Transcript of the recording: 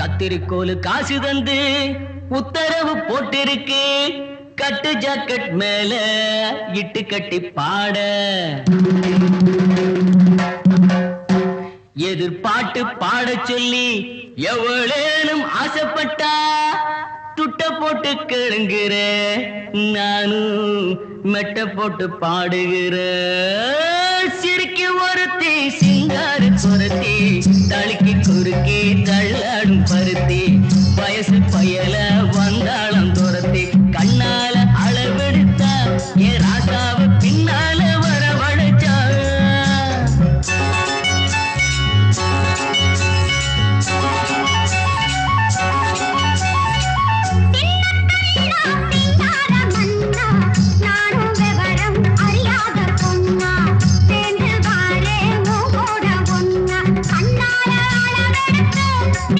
கத்திரிக்கோலு காசு தந்து உத்தரவு போட்டிருக்கு. கட்டு ஜாக்கெட் மேல இட்டு கட்டி பாட. எதிர்பாட்டு பாட சொல்லி எவ்வளேனும் ஆசைப்பட்டா துட்ட போட்டு கேளுங்கிற நானும் மெட்ட போட்டு பாடுகிற. சிரிக்கு ஒருத்தி சிங்கார குரத்தி தளிக்க